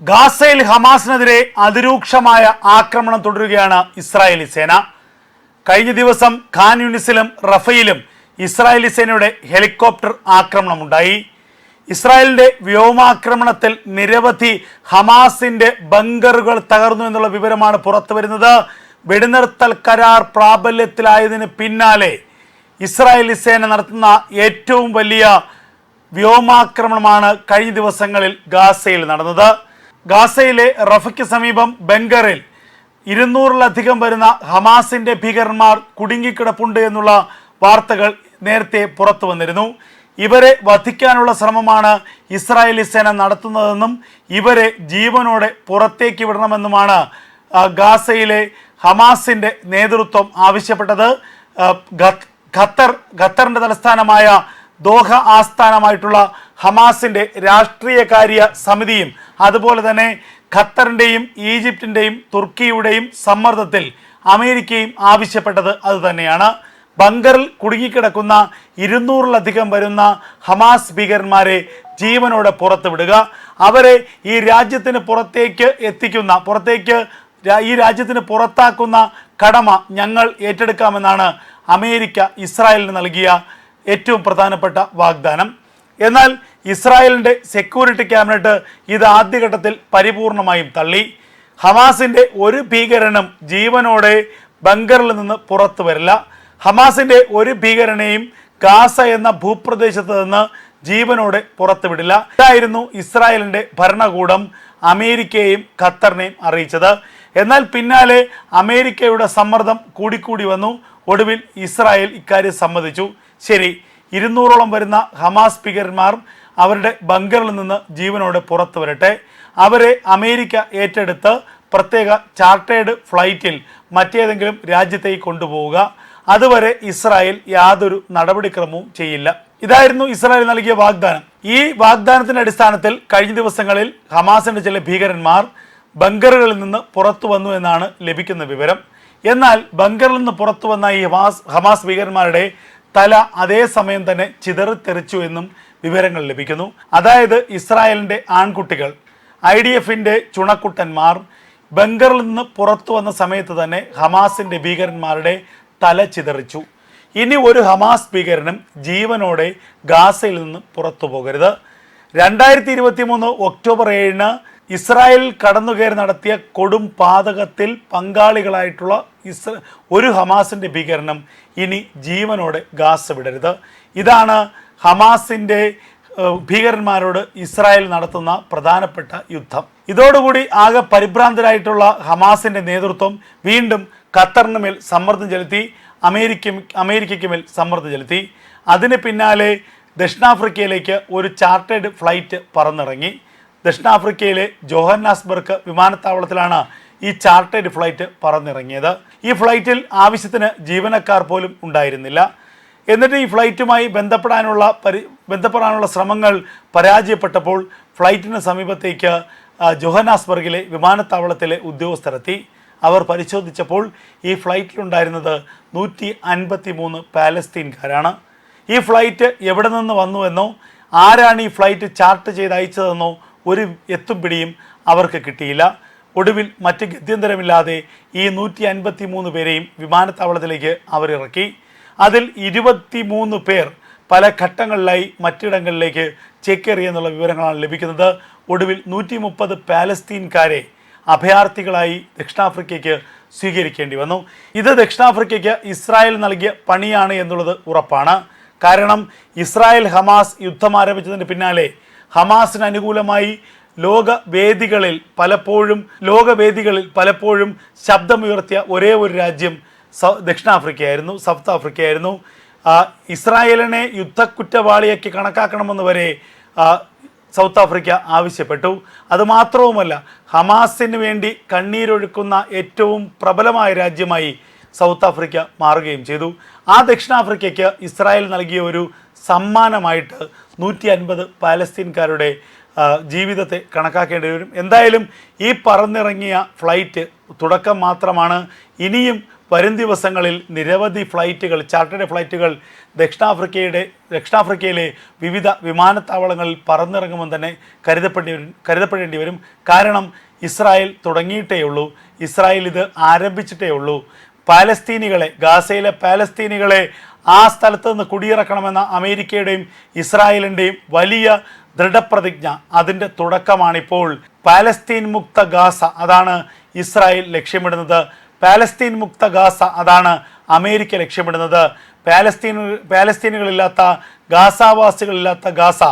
ഗാസയിൽ ഹമാസിനെതിരെ അതിരൂക്ഷമായ ആക്രമണം തുടരുകയാണ് ഇസ്രായേലി സേന. കഴിഞ്ഞ ദിവസം ഖാൻ യൂണിസിലും റഫയിലും ഇസ്രായേലി സേനയുടെ ഹെലികോപ്റ്റർ ആക്രമണമുണ്ടായി. ഇസ്രായേലിന്റെ വ്യോമാക്രമണത്തിൽ നിരവധി ഹമാസിന്റെ ബങ്കറുകൾ തകർന്നു എന്നുള്ള വിവരമാണ് പുറത്തു വരുന്നത്. വെടിനിർത്തൽ കരാർ പ്രാബല്യത്തിലായതിന് പിന്നാലെ ഇസ്രായേലി സേന നടത്തുന്ന ഏറ്റവും വലിയ വ്യോമാക്രമണമാണ് കഴിഞ്ഞ ദിവസങ്ങളിൽ ഗാസയിൽ നടന്നത്. ഗാസയിലെ റഫയ്ക്ക് സമീപം ബംഗറിൽ ഇരുന്നൂറിലധികം വരുന്ന ഹമാസിന്റെ ഭീകരന്മാർ കുടുങ്ങിക്കിടപ്പുണ്ട് എന്നുള്ള വാർത്തകൾ നേരത്തെ പുറത്തു വന്നിരുന്നു. ഇവരെ വധിക്കാനുള്ള ശ്രമമാണ് ഇസ്രായേലി സേന നടത്തുന്നതെന്നും ഇവരെ ജീവനോടെ പുറത്തേക്ക് വിടണമെന്നുമാണ് ഗാസയിലെ ഹമാസിന്റെ നേതൃത്വം ആവശ്യപ്പെട്ടത്. ഖത്തർ ഖത്തറിന്റെ തലസ്ഥാനമായ ദോഹ ആസ്ഥാനമായിട്ടുള്ള ഹമാസിന്റെ രാഷ്ട്രീയകാര്യ സമിതിയും അതുപോലെ തന്നെ ഖത്തറിന്റെയും ഈജിപ്തിന്റെയും തുർക്കിയുടെയും സമ്മർദ്ദത്തിൽ അമേരിക്കയും ആവശ്യപ്പെട്ടത് അതുതന്നെയാണ് ബങ്കറിൽ കുടുങ്ങിക്കിടക്കുന്ന ഇരുന്നൂറിലധികം വരുന്ന ഹമാസ് ഭീകരന്മാരെ ജീവനോടെ പുറത്തുവിടുക. അവരെ ഈ രാജ്യത്തിന് പുറത്തേക്ക് എത്തിക്കുന്ന പുറത്തേക്ക് ഈ രാജ്യത്തിന് പുറത്താക്കുന്ന കടമ ഞങ്ങൾ ഏറ്റെടുക്കാമെന്നാണ് അമേരിക്ക ഇസ്രായേലിന് നൽകിയ ഏറ്റവും പ്രധാനപ്പെട്ട വാഗ്ദാനം. എന്നാൽ ഇസ്രായേലിന്റെ സെക്യൂരിറ്റി ക്യാബിനറ്റ് ഇത് ആദ്യഘട്ടത്തിൽ പരിപൂർണമായും തള്ളി. ഹമാസിന്റെ ഒരു ഭീകരനും ജീവനോടെ ബങ്കറിൽ നിന്ന് പുറത്തു വരില്ല. ഹമാസിന്റെ ഒരു ഭീകരനെയും ഗാസ എന്ന ഭൂപ്രദേശത്ത് നിന്ന് ജീവനോടെ പുറത്തുവിടില്ല ഇതായിരുന്നു ഇസ്രായേലിന്റെ ഭരണകൂടം അമേരിക്കയെയും ഖത്തറിനെയും അറിയിച്ചത്. എന്നാൽ പിന്നാലെ അമേരിക്കയുടെ സമ്മർദ്ദം കൂടിക്കൂടി വന്നു. ഒടുവിൽ ഇസ്രായേൽ ഇക്കാര്യം സമ്മതിച്ചു. ശരി ഇരുന്നൂറോളം വരുന്ന ഹമാസ് ഭീകരന്മാർ അവരുടെ ബങ്കറിൽ നിന്ന് ജീവനോടെ പുറത്തു വരട്ടെ. അവരെ അമേരിക്ക ഏറ്റെടുത്ത് പ്രത്യേക ചാർട്ടേഡ് ഫ്ലൈറ്റിൽ മറ്റേതെങ്കിലും രാജ്യത്തേക്ക് കൊണ്ടുപോവുക. അതുവരെ ഇസ്രായേൽ യാതൊരു നടപടിക്രമവും ചെയ്യില്ല. ഇതായിരുന്നു ഇസ്രായേൽ നൽകിയ വാഗ്ദാനം. ഈ വാഗ്ദാനത്തിന്റെ അടിസ്ഥാനത്തിൽ കഴിഞ്ഞ ദിവസങ്ങളിൽ ഹമാസിന്റെ ചില ഭീകരന്മാർ ബങ്കറുകളിൽ നിന്ന് പുറത്തു വന്നു എന്നാണ് ലഭിക്കുന്ന വിവരം. എന്നാൽ ബങ്കറിൽ നിന്ന് പുറത്തു വന്ന ഈ ഹമാസ് ഹമാസ് ഭീകരന്മാരുടെ തല അതേസമയം തന്നെ ചിതറിത്തെറിച്ചു എന്നും വിവരങ്ങൾ ലഭിക്കുന്നു. അതായത് ഇസ്രായേലിന്റെ ആൺകുട്ടികൾ ഐ ഡി എഫിന്റെ ചുണക്കുട്ടന്മാർ ബംഗറിൽ നിന്ന് പുറത്തു വന്ന സമയത്ത് തന്നെ ഹമാസിന്റെ ഭീകരന്മാരുടെ തല ചിതറിച്ചു. ഇനി ഒരു ഹമാസ് ഭീകരനും ജീവനോടെ ഗാസയിൽ നിന്ന് പുറത്തു പോകരുത്. രണ്ടായിരത്തി ഇരുപത്തി മൂന്ന് ഒക്ടോബർ ഏഴിന് ഇസ്രായേൽ കടന്നുകയറി നടത്തിയ കൊടും പാതകത്തിൽ പങ്കാളികളായിട്ടുള്ള ഇസ്ര ഒരു ഹമാസിന്റെ ഭീകരണം ഇനി ജീവനോടെ ഗാസ് വിടരുത്. ഇതാണ് ഹമാസിന്റെ ഭീകരന്മാരോട് ഇസ്രായേൽ നടത്തുന്ന പ്രധാനപ്പെട്ട യുദ്ധം. ഇതോടുകൂടി ആകെ പരിഭ്രാന്തരായിട്ടുള്ള ഹമാസിന്റെ നേതൃത്വം വീണ്ടും ഖത്തറിന് മേൽ സമ്മർദ്ദം ചെലുത്തി അമേരിക്ക അമേരിക്കയ്ക്ക് മേൽ സമ്മർദ്ദം ചെലുത്തി. അതിന് പിന്നാലെ ദക്ഷിണാഫ്രിക്കയിലേക്ക് ഒരു ചാർട്ടേഡ് ഫ്ലൈറ്റ് പറന്നിറങ്ങി. ദക്ഷിണാഫ്രിക്കയിലെ ജോഹന്നാസ്ബർഗ് വിമാനത്താവളത്തിലാണ് ഈ ചാർട്ടേഡ് ഫ്ലൈറ്റ് പറന്നിറങ്ങിയത്. ഈ ഫ്ലൈറ്റിൽ ആവശ്യത്തിന് ജീവനക്കാർ പോലും ഉണ്ടായിരുന്നില്ല. എന്നിട്ട് ഈ ഫ്ലൈറ്റുമായി ബന്ധപ്പെടാനുള്ള പരി ബന്ധപ്പെടാനുള്ള ശ്രമങ്ങൾ പരാജയപ്പെട്ടപ്പോൾ ഫ്ലൈറ്റിന് സമീപത്തേക്ക് ജോഹന്നാസ്ബർഗിലെ വിമാനത്താവളത്തിലെ ഉദ്യോഗസ്ഥരെത്തി. അവർ പരിശോധിച്ചപ്പോൾ ഈ ഫ്ലൈറ്റിലുണ്ടായിരുന്നത് നൂറ്റി അൻപത്തി മൂന്ന് പാലസ്തീൻകാരാണ്. ഈ ഫ്ലൈറ്റ് എവിടെ നിന്ന് വന്നുവെന്നോ ആരാണ് ഈ ഫ്ലൈറ്റ് ചാർട്ട് ചെയ്ത് അയച്ചതെന്നോ ഒരു എത്തും പിടിയും അവർക്ക് കിട്ടിയില്ല. ഒടുവിൽ മറ്റ് ഗത്യന്തരമില്ലാതെ ഈ നൂറ്റി അൻപത്തി മൂന്ന് പേരെയും വിമാനത്താവളത്തിലേക്ക് അവരിറക്കി. അതിൽ ഇരുപത്തി മൂന്ന് പേർ പല ഘട്ടങ്ങളിലായി മറ്റിടങ്ങളിലേക്ക് ചേക്കേറിയെന്നുള്ള വിവരങ്ങളാണ് ലഭിക്കുന്നത്. ഒടുവിൽ നൂറ്റി മുപ്പത് പാലസ്തീൻകാരെ അഭയാർത്ഥികളായി ദക്ഷിണാഫ്രിക്കയ്ക്ക് സ്വീകരിക്കേണ്ടി വന്നു. ഇത് ദക്ഷിണാഫ്രിക്കയ്ക്ക് ഇസ്രായേൽ നൽകിയ പണിയാണ് എന്നുള്ളത് ഉറപ്പാണ്. കാരണം ഇസ്രായേൽ ഹമാസ് യുദ്ധം ആരംഭിച്ചതിന് പിന്നാലെ ഹമാസിന് അനുകൂലമായി ലോകവേദികളിൽ പലപ്പോഴും ലോകവേദികളിൽ പലപ്പോഴും ശബ്ദമുയർത്തിയ ഒരേ ഒരു രാജ്യം സൗ ദക്ഷിണാഫ്രിക്കയായിരുന്നു സൗത്ത് ആഫ്രിക്കയായിരുന്നു. ഇസ്രായേലിനെ യുദ്ധക്കുറ്റവാളിയാക്കി കണക്കാക്കണമെന്ന് വരെ സൗത്ത് ആഫ്രിക്ക ആവശ്യപ്പെട്ടു. അതുമാത്രവുമല്ല ഹമാസിന് വേണ്ടി കണ്ണീരൊഴുക്കുന്ന ഏറ്റവും പ്രബലമായ രാജ്യമായി സൗത്ത് ആഫ്രിക്ക മാറുകയും ചെയ്തു. ആ ദക്ഷിണാഫ്രിക്കയ്ക്ക് ഇസ്രായേൽ നൽകിയ ഒരു സമ്മാനമായിട്ട് നൂറ്റി അൻപത് പാലസ്തീൻകാരുടെ ജീവിതത്തെ കണക്കാക്കേണ്ടി വരും. എന്തായാലും ഈ പറന്നിറങ്ങിയ ഫ്ലൈറ്റ് തുടക്കം മാത്രമാണ്. ഇനിയും വരും ദിവസങ്ങളിൽ നിരവധി ഫ്ലൈറ്റുകൾ ചാർട്ടേഡ് ഫ്ലൈറ്റുകൾ ദക്ഷിണാഫ്രിക്കയുടെ ദക്ഷിണാഫ്രിക്കയിലെ വിവിധ വിമാനത്താവളങ്ങളിൽ പറന്നിറങ്ങുമെന്ന് തന്നെ കരുതപ്പെടേണ്ടി വരും കരുതപ്പെടേണ്ടി വരും. കാരണം ഇസ്രായേൽ തുടങ്ങിയിട്ടേ ഉള്ളൂ. ഇസ്രായേൽ ഇത് ആരംഭിച്ചിട്ടേ ഉള്ളൂ. പാലസ്തീനികളെ ഗാസയിലെ പാലസ്തീനികളെ ആ സ്ഥലത്ത് നിന്ന് കുടിയിറക്കണമെന്ന അമേരിക്കയുടെയും ഇസ്രായേലിന്റെയും വലിയ ദൃഢപ്രതിജ്ഞ അതിന്റെ തുടക്കമാണിപ്പോൾ. പാലസ്തീൻ മുക്ത ഗാസ അതാണ് ഇസ്രായേൽ ലക്ഷ്യമിടുന്നത്. പാലസ്തീൻ മുക്ത ഗാസ അതാണ് അമേരിക്ക ലക്ഷ്യമിടുന്നത്. പാലസ്തീൻ പാലസ്തീനുകളില്ലാത്ത ഗാസാവാസികളില്ലാത്ത ഗാസ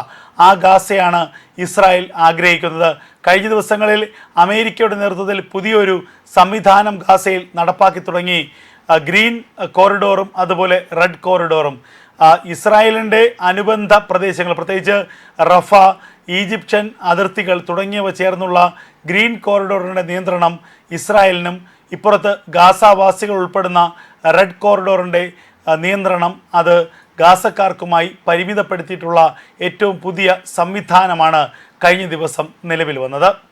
ആ ഗാസയാണ് ഇസ്രായേൽ ആഗ്രഹിക്കുന്നത്. കഴിഞ്ഞ ദിവസങ്ങളിൽ അമേരിക്കയുടെ നേതൃത്വത്തിൽ പുതിയൊരു സംവിധാനം ഗാസയിൽ നടപ്പാക്കി തുടങ്ങി. ഗ്രീൻ കോറിഡോറും അതുപോലെ റെഡ് കോറിഡോറും. ഇസ്രായേലിന്റെ അനുബന്ധ പ്രദേശങ്ങൾ പ്രത്യേകിച്ച് റഫ ഈജിപ്ഷ്യൻ അതിർത്തികൾ തുടങ്ങിയവ ചേർന്നുള്ള ഗ്രീൻ കോറിഡോറിന്റെ നിയന്ത്രണം ഇസ്രായേലിനും ഇപ്പുറത്ത് ഗാസാവാസികൾ ഉൾപ്പെടുന്ന റെഡ് കോറിഡോറിന്റെ നിയന്ത്രണം അത് ഗാസക്കാർക്കുമായി പരിമിതപ്പെടുത്തിയിട്ടുള്ള ഏറ്റവും പുതിയ സംവിധാനമാണ് കഴിഞ്ഞ ദിവസം നിലവിൽ വന്നത്.